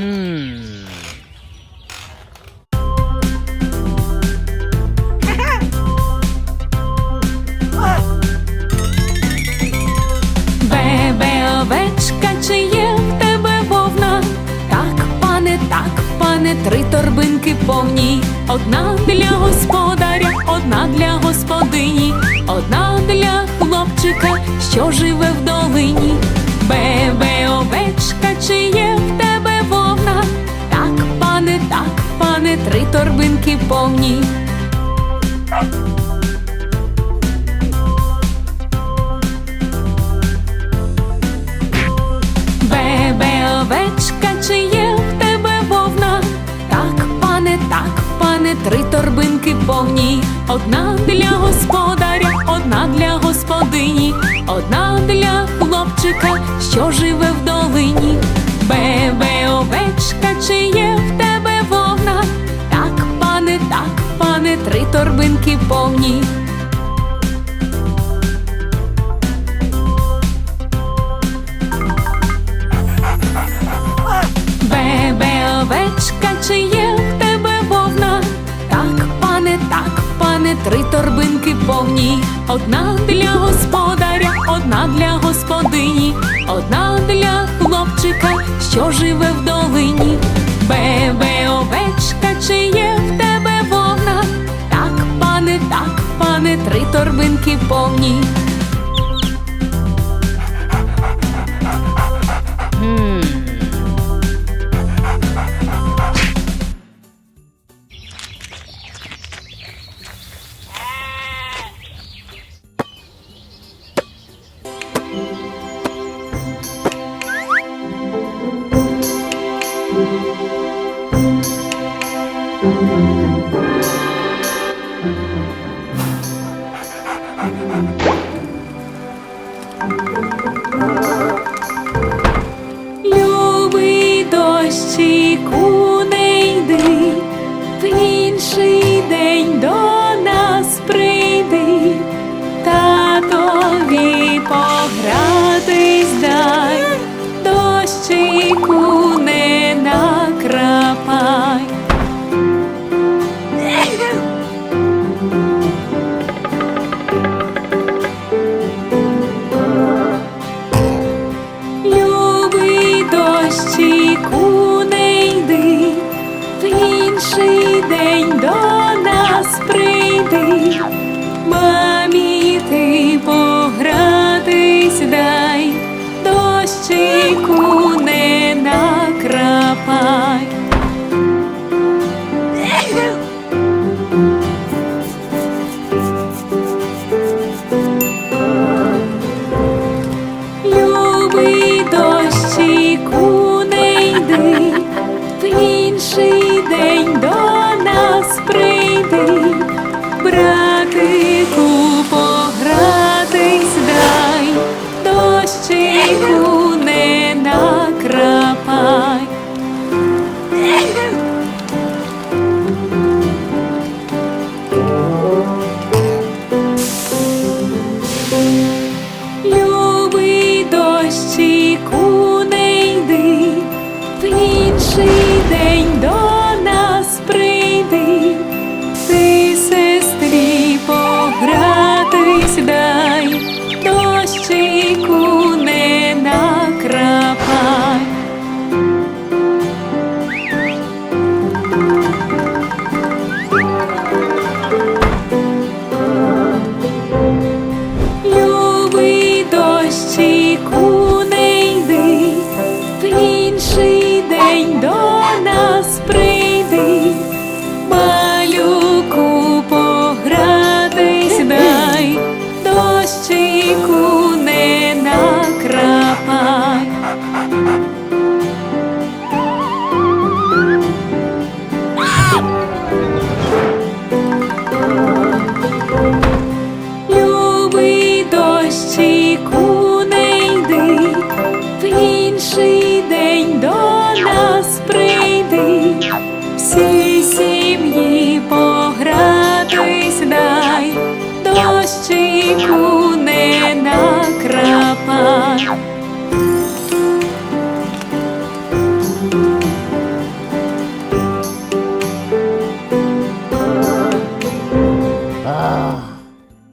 Бебе овечка, чи є в тебе вовна? Так, пане, так, пане, три торбинки повні. Одна для господаря, одна для господині, одна для хлопчика, що живе в три торбинки повні. Бебе овечка, чи є в тебе вовна? Так, пане, так, пане, три торбинки повні. Одна для господаря, одна для господині, одна для хлопчика, що живе в долині. Бебе овечка, чи є торбинки повні. Бебе овечка, чи є в тебе вовна? Так, пане, так, пане, три торбинки повні. Одна для господаря, одна для господині, одна для хлопчика, що живе в долині. Любий дощику, Любий дощі, не йди, в інший дощику, не йди, в інший день до нас прийди, малюку погратись дай, дощику не накрапай. Любий дощику, сім'ї погратись дай, дощику